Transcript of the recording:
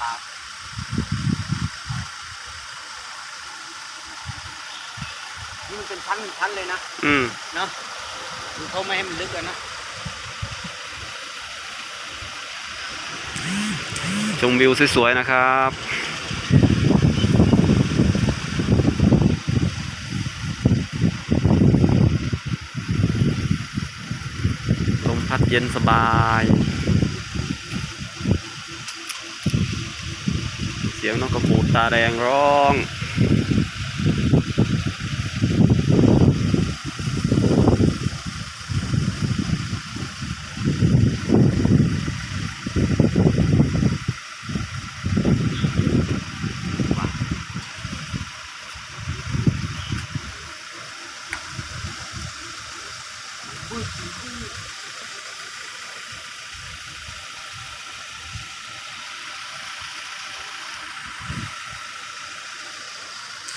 ครับ นี่มันเป็นชั้นเป็นชั้นเลยนะอืมเนาะคือเขาไม่ให้มันลึกอะนะชมวิวสวยๆนะครับลมพัดเย็นสบาย เสียงนกกระปูดตาแดงร้องเ